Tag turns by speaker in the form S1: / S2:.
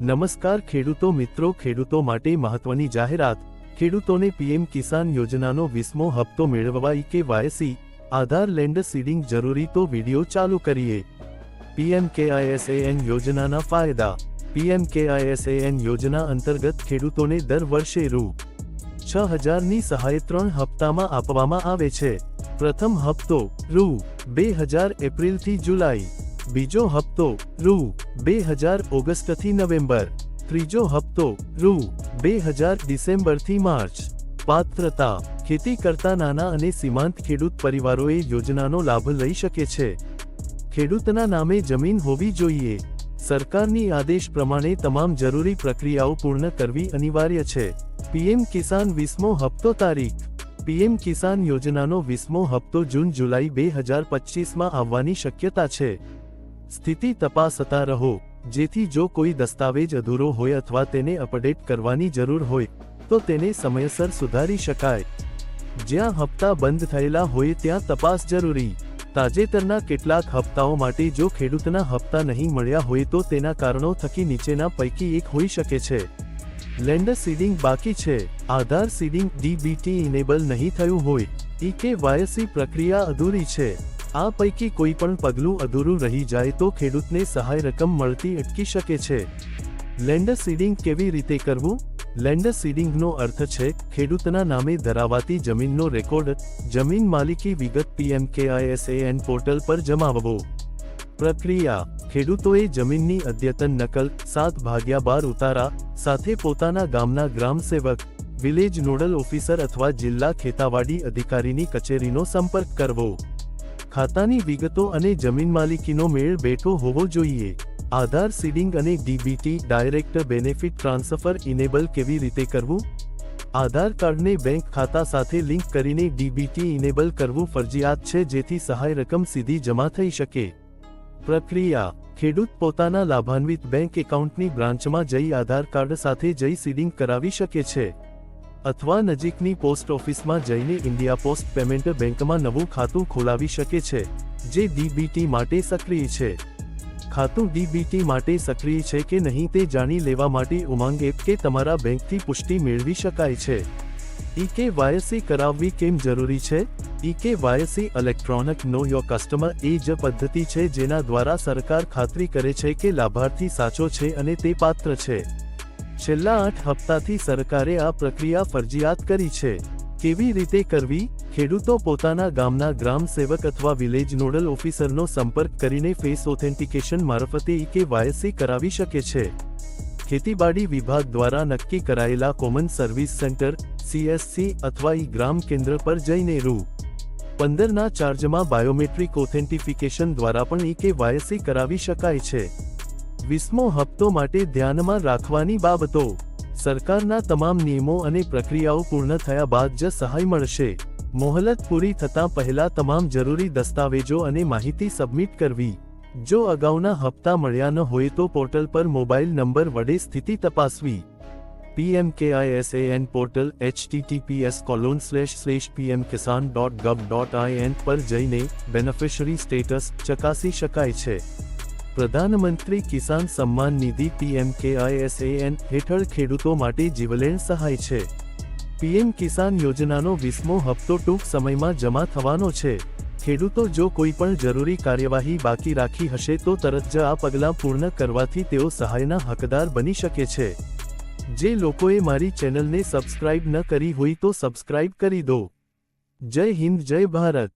S1: નમસ્કાર ખેડૂતો મિત્રો, ખેડૂતો માટે મહત્વની જાહેરાત. ખેડૂતોને પીએમ કિસાન યોજનાનો વીસમો હપ્તો મેળવવા કે વાયસી આધાર લેન્ડ સીડિંગ જરૂરી તો વિડિયો ચાલુ કરીએ. પીએમ કેઆઈએસએએન યોજનાના ફાયદા. પીએમ કેઆઈએસએએન યોજના અંતર્ગત ખેડૂતોને દર વર્ષે રૂ. છ હજારની સહાય ત્રણ હપ્તામાં આપવામાં આવે છે. પ્રથમ હપ્તો રૂ. બે હજાર એપ્રિલથી જુલાઈ. બીજો હપ્તો, રૂ, બે હજાર ઓગસ્ટથી નવેમ્બર. ત્રીજો હપ્તો, રૂ, બે હજાર ડિસેમ્બરથી માર્ચ. પાત્રતા ખેતી કરતા નાના અને સીમાંત ખેડૂત પરિવારોએ યોજનાનો લાભ લઈ શકે છે. ખેડૂતના નામે જમીન હોવી જોઈએ. સરકારની આદેશ પ્રમાણે તમામ જરૂરી પ્રક્રિયાઓ પૂર્ણ કરવી અનિવાર્ય છે. પીએમ કિસાન વીસમો હપ્તો તારીખ. પીએમ કિસાન યોજનાનો વીસમો હપ્તો જૂન જુલાઈ બે હજાર પચીસમાં આવવાની શક્યતા છે. સ્થિતિ તપાસતા રહો. જેથી જો કોઈ દસ્તાવેજ અધૂરો હોય અથવા તેને અપડેટ કરવાની જરૂર હોય, તો તેને સમયસર સુધારી શકાય. જ્યાં હપ્તા બંધ થયેલા હોય ત્યાં તપાસ જરૂરી. તાજેતરના કેટલાક હપ્તાઓ માટે જો ખેડૂતના હપ્તા નહીં મળ્યા હોય તો તેના કારણો થકી નીચેના પૈકી એક હોઈ શકે છે. લેન્ડર સીડિંગ બાકી છે. આધાર સીડિંગ ડીબીટી ઇનેબલ નહીં થયું હોય. ઈ કે વાયસી પ્રક્રિયા અધૂરી છે. આ પૈકી કોઈ પણ પગલું અધૂરું રહી જાય તો ખેડૂતને સહાય રકમ મળતી અટકી શકે છે. લેન્ડર સીડિંગ કેવી રીતે કરવું? લેન્ડર સીડિંગનો અર્થ છે, ખેડૂતના નામે ધરાવાતી જમીનનો રેકોર્ડ, જમીન માલિકી વિગત પીએમકેઆઈએસએએન પોર્ટલ પર જમાવવો. પ્રક્રિયા, ખેડૂતોએ જમીનની અદ્યતન નકલ, સાત ભાગ્યા બાર ઉતારા, સાથે પોતાના ગામના ગ્રામ સેવક, વિલેજ નોડલ ઓફિસર અથવા જિલ્લા ખેતાવાડી અધિકારીની કચેરીનો સંપર્ક કરવો. ખાતાની વિગતો અને જમીન માલિકીનો મેળ બેઠો હોવો જોઈએ. આધાર સીડિંગ અને DBT direct benefit transfer enable કેવી રીતે કરવું? આધાર કાર્ડને બેંક ખાતા સાથે લિંક કરીને ડીબીટી ઇનેબલ કરવું ફરજિયાત છે જેથી સહાય રકમ સીધી જમા થઈ શકે. પ્રક્રિયા. ખેડૂત પોતાના લાભાન્વિત બેંક એકાઉન્ટની બ્રાન્ચમાં જઈ આધાર કાર્ડ સાથે જઈ સીડિંગ કરાવી શકે છે. અથવા નજીકની પોસ્ટ ઓફિસમાં જઈને ઇન્ડિયા પોસ્ટ પેમેન્ટ બેંકમાં નવું ખાતું ખોલાવી શકે છે, જે ડીબીટી માટે સક્રિય છે. ખાતું ડીબીટી માટે સક્રિય છે કે નહીં તે જાણી લેવા માટે ઉમંગ એપ કે તમારા બેંકથી પુષ્ટિ મેળવી શકાય છે. ઈ કે વાયસી કરાવવી કેમ જરૂરી છે? E K Y C electronic know your customer એ જ પદ્ધતિ છે જેના દ્વારા સરકાર ખાતરી કરે છે કે લાભાર્થી સાચો છે અને તે પાત્ર છે. છેલ્લા આઠ હપ્તાથી સરકારે આ પ્રક્રિયા ફરજિયાત કરી છે. કેવી રીતે કરવી? ખેડૂતો પોતાના ગામના ગ્રામ સેવક અથવા વિલેજ નોડલ ઓફિસરનો સંપર્ક કરીને ફેસ ઓથેન્ટિકેશન મારફતે ઈ કે વાયસી કરાવી શકે છે. ખેતીબાડી વિભાગ દ્વારા નક્કી કરાયેલા કોમન સર્વિસ સેન્ટર સીએસસી અથવા ઈ ગ્રામ કેન્દ્ર પર જઈને રૂ. પંદરના ચાર્જમાં બાયોમેટ્રિક ઓથેન્ટિફિકેશન દ્વારા પણ ઈ કે વાયસી કરાવી શકાય છે. વીસમો હપ્તો માટે ધ્યાનમાં રાખવાની બાબતો. સરકારના તમામ નિયમો અને પ્રક્રિયાઓ પૂર્ણ થયા બાદ જ સહાય મળશે. મોહલત પૂરી થતાં પહેલા તમામ જરૂરી દસ્તાવેજો અને માહિતી સબમિટ કરવી. જો અગાઉના હપ્તા મળ્યા ન હોય તો પોર્ટલ પર મોબાઈલ નંબર વડે સ્થિતિ તપાસવી. PMKISAAN portal https colon slash slash PM Kisan dot gov dot IN પર જઈને બેનિફિશરી સ્ટેટસ ચકાસી શકાય છે. પ્રધાનમંત્રી કિસાન સન્માન નિધિ પીએમકેઆઈએસએએન હેઠળ ખેડૂતો માટે જીવલેણ સહાય છે. પીએમ કિસાન યોજનાનો વીસમો હપ્તો ટૂંક સમયમાં જમા થવાનો છે. ખેડૂતો જો કોઈ પણ જરૂરી કાર્યવાહી બાકી રાખી હશે તો તરત જ આ પગલાં પૂર્ણ કરવાથી તેઓ સહાયના હકદાર બની શકે છે. જે લોકોએ મારી ચેનલને સબસ્ક્રાઇબ ન કરી હોય તો સબસ્ક્રાઇબ કરી દો. જય હિન્દ, જય ભારત.